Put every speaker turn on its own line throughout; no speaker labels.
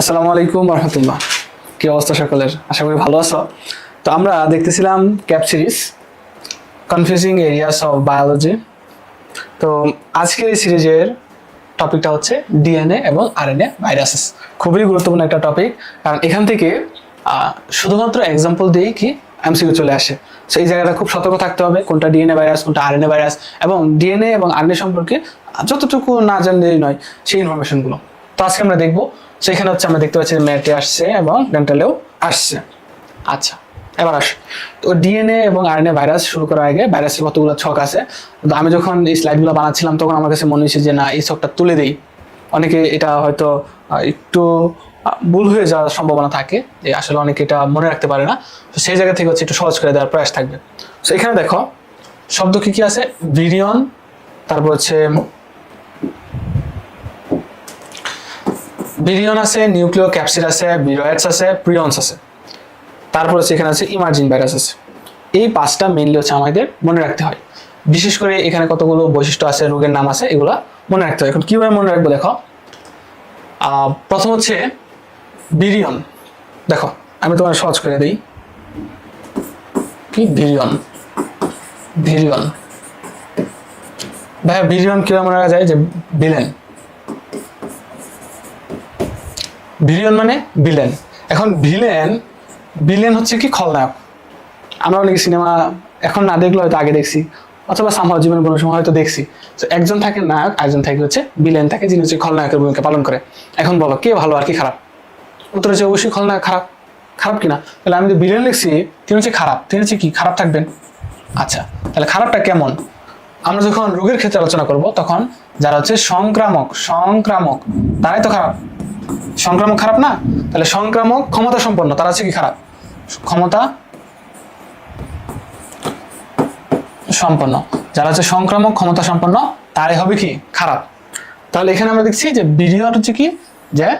আসসালামু আলাইকুম রহমতুল্লাহ। কি অবস্থা সকলের? আশা করি ভালো আছো। তো আমরা দেখতেছিলাম cap series confusing areas of biology তো আজকের এই সিরিজের টপিকটা হচ্ছে ডিএনএ এবং আরএনএ ভাইরাসেস খুবই গুরুত্বপূর্ণ একটা টপিক কারণ এখান থেকে শুধুমাত্র এক্সাম্পল দিয়েই কি এমসিকিউ চলে আসে। সো এই জায়গাটা খুব সতর্ক থাকতে হবে, কোনটা ডিএনএ ভাইরাস কোনটা আরএনএ ভাইরাস এবং ডিএনএ এবং আরএনএ সম্পর্কে যতটুকু না জানলেই নয়, সেই ইনফরমেশনগুলো তো আজকে আমরা দেখব সেখানে হচ্ছে আমরা দেখতে পাচ্ছি ম্যাটে আসছে এবং ডেন্টালেও আসছে। আচ্ছা এবার আস। তো ডিএনএ এবং আরএনএ ভাইরাস শুরু করার আগে ভাইরাসের কতগুলো ছক আছে? তো আমি যখন এই স্লাইডগুলো বানাচ্ছিলাম, তখন আমার কাছে মনে হয়েছে যে না, এই ছকটা তুলে দেই। অনেকে এটা হয়তো একটু ভুল হয়ে যাওয়ার সম্ভাবনা থাকে, যে আসলে অনেকে এটা মনে রাখতে পারে না। তো সেই জায়গা থেকে হচ্ছে একটু সহজ করে দেওয়ার প্রয়াস থাকবে। তো এখানে দেখো, শব্দ কি কি আছে? ভিরিয়ন, তারপর হচ্ছে ভিরিয়ন আছে নিউক্লিয় ক্যাপসিড আছে ভিরয়েডস আছে প্রিয়ন্স আছে। তারপর হচ্ছে এখানে আছে ইমার্জিং ভাইরাস আছে। এই পাঁচটা মেনলি হচ্ছে আমাদের মনে রাখতে হয়। বিশেষ করে এখানে কতগুলো বৈশিষ্ট্য আছে, রোগের নাম আছে, এগুলো মনে রাখতে হয়। এখন কীভাবে মনে রাখব দেখো? প্রথম হচ্ছে বিরিয়ন দেখো, আমি তোমার সহজ করে দিই। কি বিরিয়ন বিরিয়ন ভাইয়া বিরিয়ন কীভাবে মনে রাখা যায়? যে বিলেন ভিলিয়ন মানে ভিলেন এখন ভিলেন ভিলেন হচ্ছে কি খলনায়ক। আমরা অনেক সিনেমা এখন না দেখলে হয়তো আগে দেখছি, অথবা সামহাও জীবনে কোনো সময় হয়তো দেখছি। তো একজন থাকে নায়ক একজন থাকে হচ্ছে ভিলেন থাকে, যিনি হচ্ছে খলনায়কের ভূমিকা পালন করে। এখন বলো, কে ভালো আর কি খারাপ? উত্তর হচ্ছে অবশ্যই খলনায়ক খারাপ। খারাপ কিনা? তাহলে আমি যে ভিলেন লিখছি, তিনি হচ্ছে খারাপ। তিনি হচ্ছে কি, খারাপ থাকবেন? আচ্ছা তাহলে খারাপটা কেমন? আমরা যখন রোগের ক্ষেত্রে আলোচনা করব, তখন যারা হচ্ছে সংক্রামক সংক্রামক, তারাই তো খারাপ। সংক্রামক খারাপ না? তাহলে সংক্রামক ক্ষমতা সম্পন্ন, তারা আছে কি খারাপ? ক্ষমতা সম্পন্ন। যারা হচ্ছে সংক্রামক, ক্ষমতা সম্পন্ন, তারাই হবে কি? খারাপ। তাহলে এখানে আমরা দেখছি যে বিরিয়ন হচ্ছে কি? যে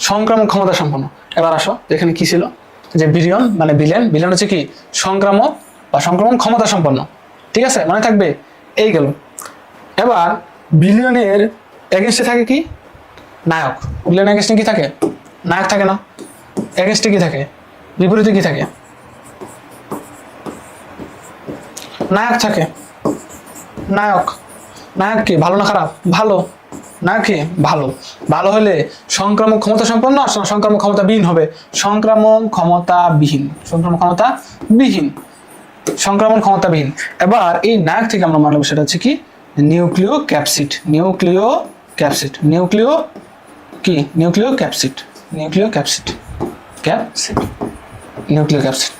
সংক্রামক ক্ষমতা সম্পন্ন। এবার আসো এখানে কি ছিল? যে বিরিয়ন মানে বিলেন। বিলেন হচ্ছে কি? সংক্রামক বা সংক্রমণ ক্ষমতা সম্পন্ন। ঠিক আছে? মনে থাকবে? এই গেল। এবার বিলিয়নের এগেনস্টে থাকে কি? নায়ক। বিলেন এগেনস্টে কি থাকে? নায়ক থাকে না। এগেনস্টে কি থাকে? বিপরীতে কি থাকে? নায়ক থাকে। নায়ক। নায়ক কি? ভালো না খারাপ? ভালো। নায়ক কি? ভালো। ভালো হলে সংক্রামক ক্ষমতা সম্পন্ন, আর সংক্রামক ক্ষমতা বিহীন হবে। সংক্রামক ক্ষমতা বিহীন। সংক্রামক ক্ষমতা বিহীন। সংক্রমণ ক্ষমতাবিহীন এবার এই নায়ক থেকে আমরা মানব সেটা হচ্ছে কি? Nucleocapsid nucleocapsid nucleo কি? Nucleocapsid nucleocapsid capsid nucleocapsid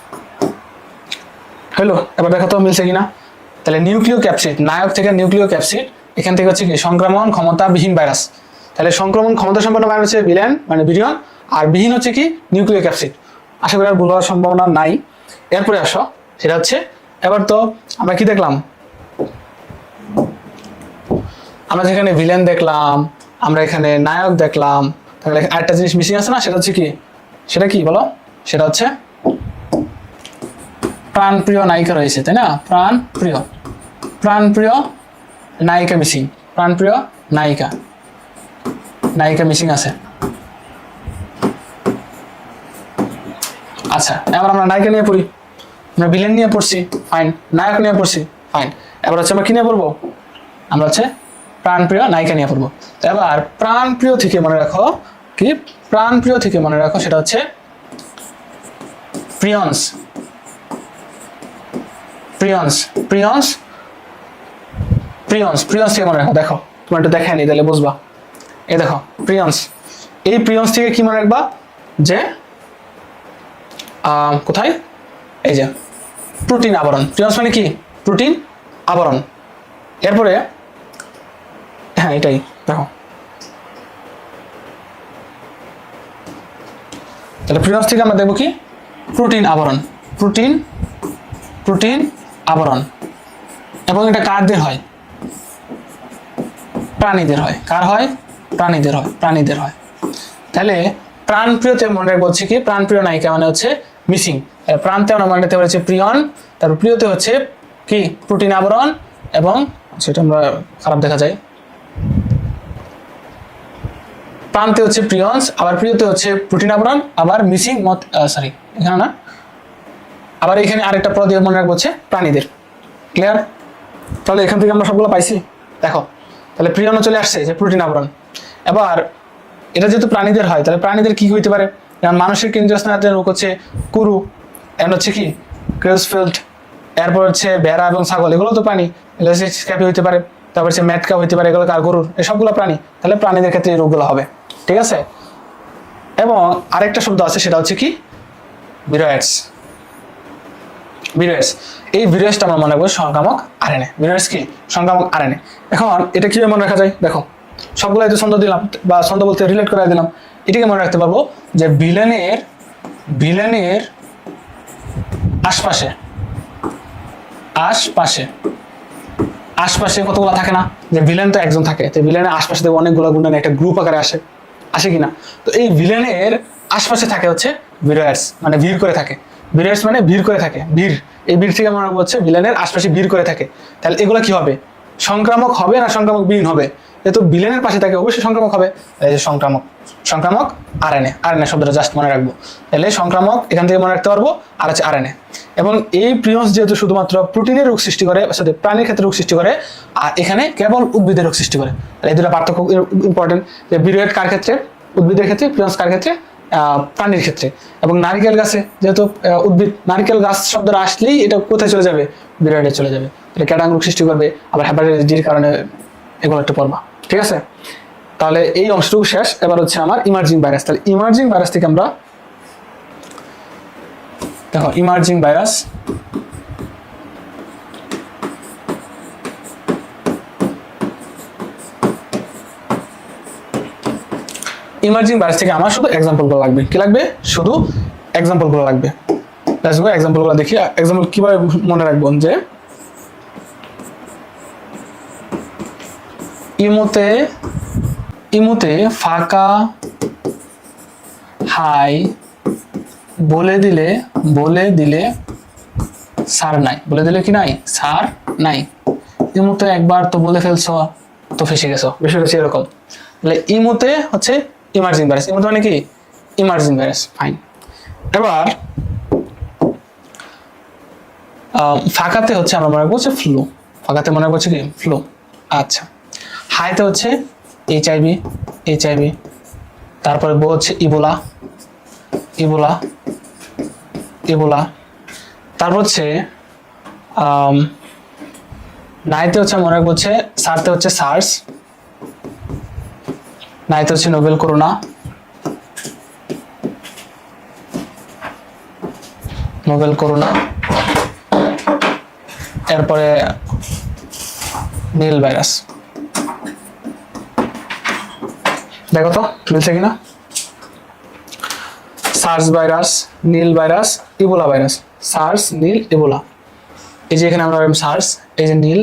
হলো এবার দেখো তো মিলছে কিনা? তাহলে নিউক্লিও ক্যাপসিড নায়ক থেকে নিউক্লিও ক্যাপসিড এখান থেকে হচ্ছে কি? সংক্রমণ ক্ষমতাবিহীন ভাইরাস তাহলে সংক্রমণ ক্ষমতা সম্পন্ন ভাইরাস হচ্ছে ভিলেন মানে বিরিয়ন, আর বিহীন হচ্ছে কি? নিউক্লিও ক্যাপসিড আশা করি আর ভুল হওয়ার সম্ভাবনা নাই। এরপরে আসো, সেটা হচ্ছে, এবার তো আমরা কি দেখলাম? আমরা যেখানে ভিলেন দেখলাম আমরা এখানে নায়ক দেখলাম, তাহলে আরেকটা জিনিস মিসিং আছে না? সেটা হচ্ছে কি? সেটা কি বলো? সেটা হচ্ছে প্রাণপ্রিয় নায়িকা রয়েছে, তাই না? প্রাণপ্রিয়। প্রাণপ্রিয় নায়িকা মিসিং প্রাণপ্রিয় নায়িকা। নায়িকা মিসিং আছে। আচ্ছা এবার আমরা নায়িকা নিয়ে পড়ি। আমরা ভিলেন নিয়ে পড়ছি ফাইন নায়ক নিয়ে পড়ছি ফাইন এবার হচ্ছে আমরা কি নিয়ে পড়ব? আমরা হচ্ছে প্রাণপ্রিয় নায়িকা নিয়ে পড়ব। এবার প্রাণপ্রিয় থেকে মনে রাখো, কি? প্রাণপ্রিয় থেকে মনে রাখো সেটা হচ্ছে prions. Prions prions prions prions থেকে মনে রাখো, দেখো, তোমার একটু দেখায় নি, তাহলে বুঝবা। এই দেখো, প্রিয়ন্স। এই প্রিয়ন্স থেকে কি মনে রাখবা? যে কোথায়? এই যে, প্রোটিন আবরণ। প্রিয়ন্স মানে কি? প্রোটিন আবরণ। এরপরে হ্যাঁ এটাই দেখো তাহলে প্রিয়ন্স থেকে আমরা দেখব কি? প্রোটিন আবরণ। প্রোটিন প্রোটিন আবরণ। এবং এটা কারদের হয়? প্রাণীদের হয়। কার হয়? প্রাণীদের হয় প্রাণীদের হয়। তাহলে প্রাণপ্রিয়তে মনে রাখব হচ্ছে কি? প্রাণপ্রিয় নায়িকা মানে হচ্ছে মিসিং প্রান্তে আমরা মনে রাখতে পারছি প্রিয়ন, তারপর প্রিয়তে হচ্ছে কি? প্রোটিন আবরণ এবং সেটা আমরা খারাপ দেখা যায়। প্রান্তে হচ্ছে প্রিয়ন্স আবার প্রিয়তে হচ্ছে প্রোটিন আবরণ, আবার মিসিং মত সরি এখানে না। আবার এখানে আরেকটা পদ মনে রাখব হচ্ছে প্রাণীদের। ক্লিয়ার তাহলে এখান থেকে আমরা সবগুলো পাইছি। দেখো, তাহলে প্রিয়নও চলে আসছে, যে প্রোটিন আবরণ। এবার, এটা যেহেতু প্রাণীদের হয়, তাহলে প্রাণীদের কি হইতে পারে? যেমন মানুষের কেন্দ্রীয় স্নায়ুদের রোগ হচ্ছে কুরু এন্ড হচ্ছে কি? ক্রেসফিল্ড এরপর হচ্ছে ভেড়া এবং ছাগল, এগুলো তো প্রাণী। ক্যাপি হইতে পারে, তারপর হচ্ছে ম্যাটকা হইতে পারে, এগুলো কার গরুর? এসবগুলো প্রাণী। তাহলে প্রাণীদের ক্ষেত্রে এই রোগগুলো হবে। ঠিক আছে? এবং আরেকটা শব্দ আছে, সেটা হচ্ছে কি? বিরয়েডস ভিরয়েস। এই ভিরয়েসটা আমরা মনে রাখব সংক্রামক আরএনএ। ভিরয়েস কি? সংক্রামক আরএনএ। এখন এটা কীভাবে মনে রাখা যায়? দেখো সবগুলো তো ছন্দ দিলাম, বা ছন্দ বলতে রিলেট করে দিলাম। এটাকে মনে রাখতে পারব যে ভিলেনের ভিলেনের আশপাশে আশপাশে আশপাশে কতগুলো থাকে না? যে ভিলেন তো একজন থাকে। তো ভিলেনের আশপাশে অনেকগুলো গুণান একটা গ্রুপ আকারে আসে। আসে কিনা? তো এই ভিলেনের আশপাশে থাকে হচ্ছে ভিরয়ার্স মানে ভিড় করে থাকে। ভিরয়ার্স মানে ভিড় করে থাকে, ভিড়। এই ভিড় থেকে মনে হচ্ছে ভিলেনের আশপাশে ভিড় করে থাকে। তাহলে এগুলো কি হবে? সংক্রামক হবে না সংক্রামক বিহীন হবে? যেহেতু বিলেনের পাশে থাকে, অবশ্যই সংক্রামক হবে। এই যে সংক্রামক সংক্রামক আরএনএ আরএনএ শব্দটা জাস্ট মনে রাখব। তাহলে সংক্রামক, এখান থেকে মনে রাখতে পারব, আর হচ্ছে আরএনএ এবং এই প্রিয়ন্স যেহেতু শুধুমাত্র প্রোটিনের রোগ সৃষ্টি করে সাথে প্রাণীর ক্ষেত্রে রোগ সৃষ্টি করে, আর এখানে কেবল উদ্ভিদের রোগ সৃষ্টি করে। তাহলে এই দুটো পার্থক্য ইম্পর্টেন্ট যে বিরয়েড কার ক্ষেত্রে? উদ্ভিদের ক্ষেত্রে প্রিয়ন্স কার ক্ষেত্রে? প্রাণীর ক্ষেত্রে। এবং নারিকেল গাছে, যেহেতু উদ্ভিদ, নারিকেল গাছ শব্দটা আসলেই এটা কোথায় চলে যাবে? বিরয়েডে চলে যাবে। এটা ক্যাটাং রোগ সৃষ্টি করবে, আবার হ্যাপাটাইটিস ডির কারণে এগুলো একটা পড়বা। ঠিক আছে? তাহলে এই অংশটুকু শেষ। এবার হচ্ছে আমার ইমার্জিং ভাইরাস তাহলে ইমার্জিং ভাইরাস থেকে আমরা দেখো ইমার্জিং ভাইরাস ইমার্জিং ভাইরাস থেকে আমার শুধু এক্সাম্পলগুলো লাগবে। কি লাগবে? শুধু এক্সাম্পলগুলো লাগবে। এক্সাম্পলগুলো দেখি। এক্সাম্পল কীভাবে মনে রাখব? যে ইমোতে ইমোতে ফাঁকা, হাই, বলে দিলে বলে দিলে সার নাই। বলে দিলে কি নাই? সার নাই। ইমোতে একবার তো বলে ফেলছো, তো ফেসে গেছো। বিষয়টা হচ্ছে এরকম। তাহলে ইমোতে হচ্ছে ইমার্জিং ভাইরাস ইমোতে মানে কি? ইমার্জিং ভাইরাস ফাইন এবার ফাঁকাতে হচ্ছে আমরা মনে হচ্ছে ফ্লু ফাঁকাতে মনে হচ্ছে কি? ফ্লু আচ্ছা। হাইতে হচ্ছে এইচ আইভি এইচ আইভি তারপরে বো হচ্ছে ইবোলা ইবোলা ইবোলা তারপর হচ্ছে নাইতে হচ্ছে মনে হচ্ছে, সারতে হচ্ছে সার্স নাইতে হচ্ছে নোবেল করোনা নোবেল করোনা এরপরে নীল ভাইরাস দেখো তো, মিলছে কিনা? SARS virus Nile virus Ebola virus SARS Nile Ebola এই যে এখানে আমরা সার্স এই যে নীল।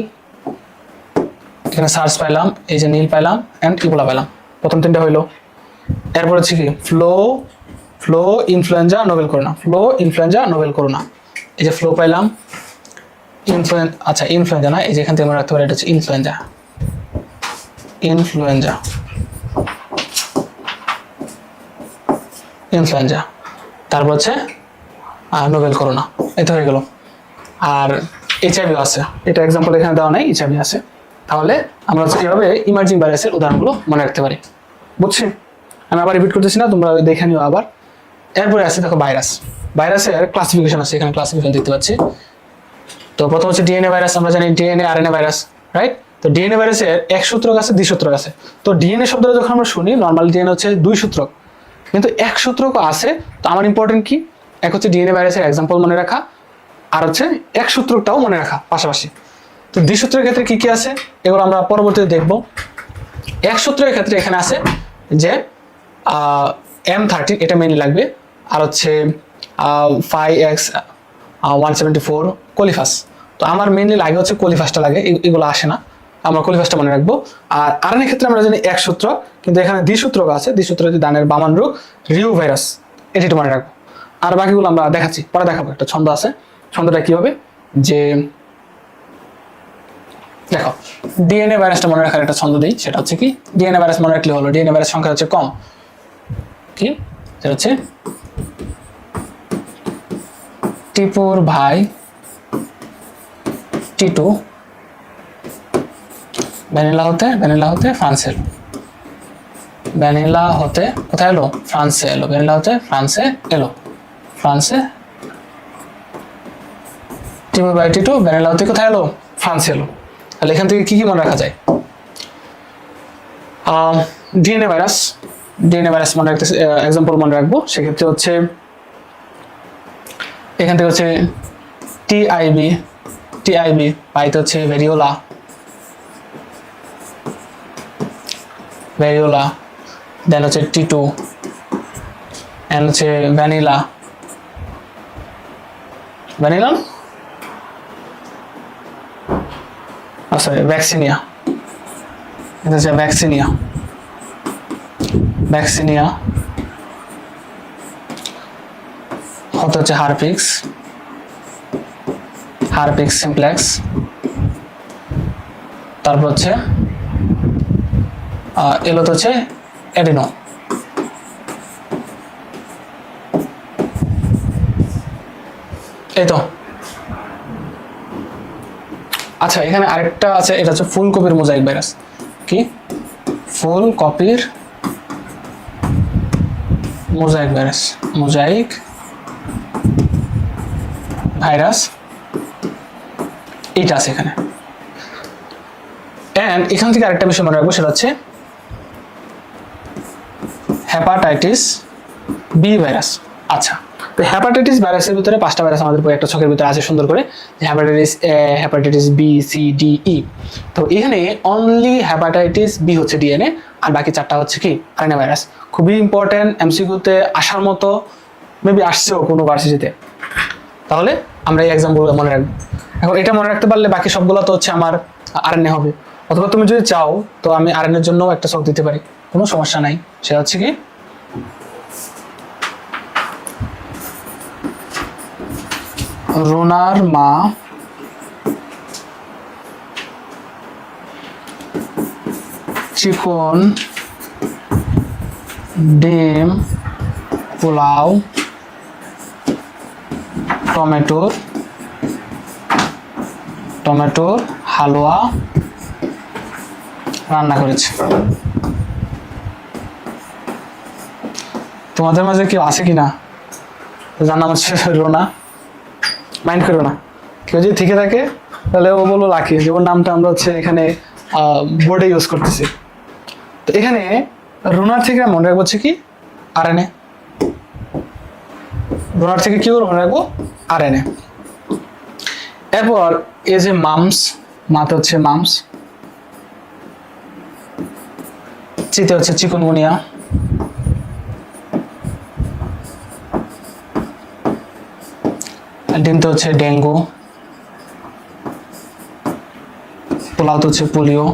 এখানে সার্স পাইলাম, এই যে নীল পাইলাম অ্যান্ড ইবোলা পাইলাম। প্রথম তিনটা হইল। এরপর হচ্ছে কি flu flu influenza novel corona flu influenza novel corona এই যে ফ্লো পাইলাম ইনফ্লুয়েন আচ্ছা ইনফ্লুয়েঞ্জা না, এই যে এখান থেকে আমরা রাখতে পারি, এটা হচ্ছে ইনফ্লুয়েঞ্জা ইনফ্লুয়েঞ্জা ইনফ্লুয়েঞ্জা। তারপর হচ্ছে নোবেল করোনা। এটা হয়ে গেল। আর এইচআইভি আছে। এটা এক্সাম্পল এখানে দেওয়া নাই, এইচআইভি আছে। তাহলে আমরা এভাবে ইমার্জিং ভাইরাসের উদাহরণগুলো মনে রাখতে পারি? বুঝছি? আমি আবার রিপিট করতেছি না, তোমরা দেখে নিও আবার। এরপরে আছে দেখো ভাইরাস ভাইরাসের ক্লাসিফিকেশন আছে, এখানে ক্লাসিফিকেশন দেখতে পাচ্ছি। তো প্রথম হচ্ছে ডিএনএ ভাইরাস আমরা জানি ডিএনএ আরএনএ ভাইরাস রাইট তো ডিএনএ ভাইরাসের এক সূত্রক আছে, দ্বি সূত্রক আছে। তো ডিএনএ শব্দটা যখন আমরা শুনি নর্মাল ডিএনএ হচ্ছে দুই সূত্রক। কিন্তু এক সূত্রক আছে, তো আমার ইম্পর্টেন্ট কি? এক হচ্ছে ডিএনএ ভাইরাসের এক্সাম্পল মনে রাখা, আর হচ্ছে এক সূত্রকটাও মনে রাখা পাশাপাশি। তো দ্বি সূত্রের ক্ষেত্রে কি কি আছে? এগুলো আমরা পরবর্তীতে দেখব। এক সূত্রের ক্ষেত্রে এখানে আছে যে এম থার্টি এটা মেনলি লাগবে, আর হচ্ছে five X one seventy four coliphage. তো আমার মেনলি লাগে হচ্ছে কলিফাসটা লাগে এগুলো আসে না। আমরা কলিফাসটা মনে রাখব। আর আরএনএ ক্ষেত্রে আমরা জানি এক সূত্র, কিন্তু এখানে দ্বিসূত্র আছে। দ্বিসূত্র হচ্ছে দানের বামান রোগ, রিউ ভাইরাস। এটি মনে রাখব। আর বাকিগুলো আমরা দেখাচ্ছি। পরে দেখাবো, একটা ছন্দ আছে। ছন্দটা কি হবে? যে, দেখো, ডিএনএ ভাইরাসটা মনে রাখার একটা ছন্দ দিই, সেটা হচ্ছে কি? ডিএনএ ভাইরাস মনে রাখলে হলো, ডিএনএ ভাইরাস সংখ্যা হচ্ছে কম। কি? সেটা হচ্ছে টিপুর ভাই টিটু ভ্যানিলা হতে ভ্যানিলা হতে ফ্রান্সে এলো। ভ্যানিলা হতে কোথায় এলো? ফ্রান্সে এলো। ভ্যানিলা হতে ফ্রান্সে এলো। ফ্রান্সে টিপুর ভাই টিটু ভ্যানিলা হতে কোথায় এলো? ফ্রান্সে এলো। তাহলে এখান থেকে কি কি মনে রাখা যায়? ডিএনএ ভাইরাস ডিএনএ ভাইরাস মনে রাখতে এক্সাম্পল মনে রাখব। সেক্ষেত্রে হচ্ছে, এখান থেকে হচ্ছে টিআইবি টিআইবি পাইতে হচ্ছে ভেরিওলা। ভেরিওলা দেন হচ্ছে টি টু এন্ড হচ্ছে ভ্যানিলা। ভ্যানিলা? সরি ভ্যাকসিনিয়া এটা হচ্ছে ভ্যাকসিনিয়া ভ্যাকসিনিয়া হতে হচ্ছে হারপিক্স হারপিক্স সিমপ্লেক্স তারপর হচ্ছে এলো তো হচ্ছে এডিনো এই তো আচ্ছা এখানে আরেকটা আছে, এটা হচ্ছে ফুল কপির মোজাইক ভাইরাস। কি? ফুল কপির মোজাইক ভাইরাস। Mosaic virus. এইটা আছে এখানে। অ্যান্ড এখান থেকে আরেকটা বিষয় মনে রাখব, সেটা হচ্ছে হ্যাপাটাইটিস বি ভাইরাস আচ্ছা তো হ্যাপাটাইটিস ভাইরাসের ভিতরে পাঁচটা ভাইরাস আমাদের একটা ছকের ভিতরে আছে সুন্দর করে hepatitis A hepatitis B C D E তো এখানে অনলি হ্যাপাটাইটিস বি হচ্ছে ডিএনএ আর বাকি চারটা হচ্ছে কি? আরএনএ ভাইরাস খুবই ইম্পর্টেন্ট এমসিকিউতে আসার মতো মেবি আসছেও কোনো ভার্সিটিতে তাহলে আমরা এই এক্সামগুলো মনে রাখব। এখন এটা মনে রাখতে পারলে বাকি সবগুলো তো হচ্ছে আমার আরএনএ হবে। অথবা তুমি যদি চাও, তো আমি আরএনএর জন্য একটা শখ দিতে পারি। কোনো সমস্যা নাই। সেটা হচ্ছে কি রোনার মা। চিকন ডিম, পোলাও টমেটোর টমেটোর হালুয়া রান্না করেছে। তোমাদের মাঝে কেউ আছে কি না যার নাম হচ্ছে রোনা। মাইন্ড করো না। কেউ যদি থেকে থাকে, তাহলে ও বলব লাকি। যে ওর নামটা আমরা হচ্ছে এখানে বোর্ডে ইউজ করতেছি। তো এখানে রোনার থেকে মনে রাখব হচ্ছে কি? আর এনে রোনার থেকে কি মনে রাখব আর এনে এরপর এ যে মামস মাতে হচ্ছে মামস। চিতে হচ্ছে চিকুনগুনিয়া। ডিমতে হচ্ছে ডেঙ্গু পোলাওতে হচ্ছে পোলিও,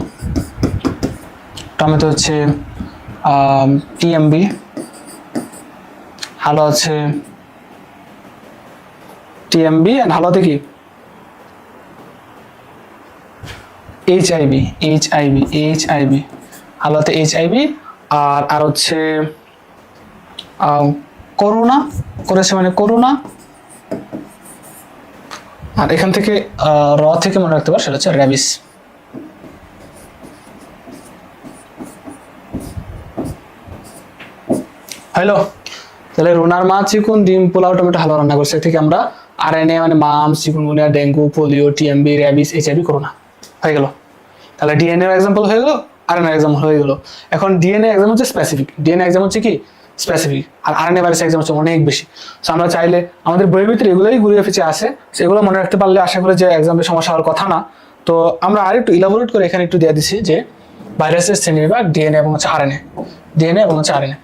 টমেটো হচ্ছে টিএমবি হালো আছে টিএমবি অ্যান্ড হালোতে কি? H IV H IV H IV হালোতে H IV আর আর হচ্ছে করোনা, করেছে মানে করোনা আর এখান থেকে র থেকে মনে রাখতে পারো, সেটা হচ্ছে র্যাবিস হ্যালো, তাহলে রোনার মা চিকুন, ডিম, পোলাও, টমেটো, হালুয়া রান্না করছে। থেকে আমরা আর এন এ মানে মাম chikungunya dengue, polio, TMB rabies HIV corona হয়ে গেল। তাহলে ডিএনএ এক্সাম্পল হয়ে গেল আর এন এক্সাম্পল হয়ে গেল। এখন ডিএনএ এক্সাম হচ্ছে স্পেসিফিক ডিএনএ এক্সাম হচ্ছে কি? Specific R R N A virus exam হচ্ছে অনেক বেশি। সো আমরা চাইলে আমাদের বইয়ের ভিতরে এগুলোই ঘুরিয়ে ফিচে আছে সেগুলো মনে রাখতে পারলে আশা করি যে এক্সামে সমস্যা হওয়ার কথা না। তো আমরা আরেকটু ইলাবোরেট করে এখানে একটু দিয়ে দিচ্ছি যে ভাইরাসের শ্রেণীবিভাগ ডিএনএ এবং হচ্ছে আরএনএ ডিএনএ এবং হচ্ছে আরএনএ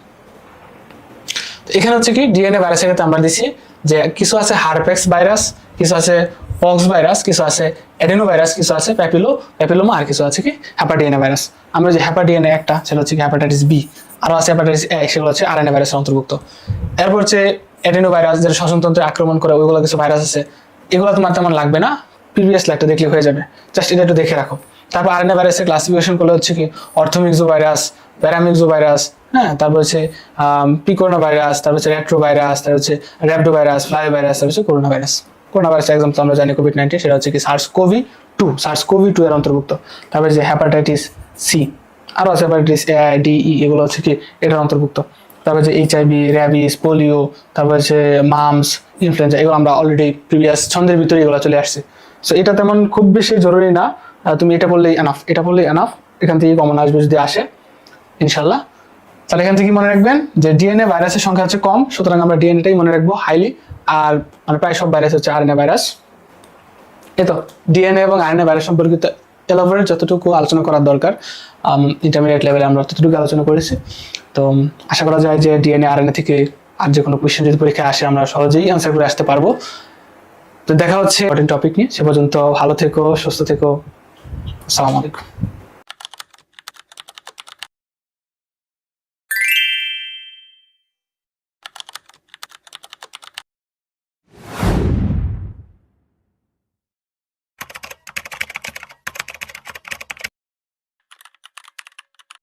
তো এখানে হচ্ছে কি ডিএনএ ভাইরাসের ক্ষেত্রে আমরা দিছি যে কিছু আছে হারপেক্স ভাইরাস কিছু আছে পক্স ভাইরাস কিছু আছে এডেনো ভাইরাস কিছু আছে প্যাপিলো প্যাপিলোমা আর কিছু আছে কি? হ্যাপাডিএনএ ভাইরাস আমরা যে হ্যাপাডিএনএ একটা, সেটা হচ্ছে কি হ্যাপাটাইটিস বি আরও আছে হ্যাপাটাইটিস এ সেগুলো হচ্ছে আর আরএনএ ভাইরাসের অন্তর্ভুক্ত। এরপর হচ্ছে এডেনো ভাইরাস যেটা শ্বসনতন্ত্রে আক্রমণ করে, ওইগুলো কিছু ভাইরাস আছে। এগুলো তোমার তেমন লাগবে না প্রিভিয়াস লাইকটা দেখলে হয়ে যাবে। জাস্ট এটা একটু দেখে রাখো। তারপর আর আরএনএ ভাইরাসের ক্লাসিফিকেশন করলে হচ্ছে কি অর্থোমিক্সো ভাইরাস প্যারামিক্সো ভাইরাস হ্যাঁ তারপর হচ্ছে পিকোনা ভাইরাস তারপর হচ্ছে রেট্রো ভাইরাস তারপর হচ্ছে র্যাপডো ভাইরাস ফ্লাই ভাইরাস তারপর হচ্ছে corona virus corona virus exam তো আমরা জানি কোভিড নাইন্টিন সেটা হচ্ছে কি SARS CoV two SARS CoV two এর অন্তর্ভুক্ত। তারপরে যে হ্যাপাটাইটিস সি আরও আছে হ্যাপাটাইটিস এ ডি ই এগুলো হচ্ছে কি এটার অন্তর্ভুক্ত। তারপরে যে এইচআইভি র্যাবিস পোলিও তারপর হচ্ছে মামস ইনফ্লুয়েঞ্জা এগুলো আমরা অলরেডি প্রিভিয়াস ছন্দের ভিতরে এগুলো চলে আসছে। সো এটা তেমন খুব বেশি জরুরি না। তুমি এটা বললেই এনাফ এটা বললেই এনাফ এখান থেকে কমন আসবে যদি আসে ইনশাল্লাহ তাহলে এখান থেকে মনে রাখবেন? যে ডিএনএ ভাইরাসের সংখ্যা হচ্ছে কম, সুতরাং আমরা ডিএনএটাই মনে রাখব হাইলি আর মানে প্রায় সব ভাইরাস হচ্ছে আরএনএ ভাইরাস এই তো ডিএনএ এবং আরএনএ ভাইরাস সম্পর্কিত এলোভের যতটুকু আলোচনা করার দরকার ইন্টারমিডিয়েট লেভেলে আমরা ততটুকু আলোচনা করেছি। তো, আশা করা যায় যে ডিএনএ আরএনএ থেকে আর যে কোনো কোয়েশ্চেন যদি পরীক্ষায় আসে, আমরা সহজেই অ্যান্সার করে আসতে পারব। তো দেখা হচ্ছে টপিক নিয়ে। সে পর্যন্ত ভালো থেকো, সুস্থ থেকো। আসসালামু আলাইকুম।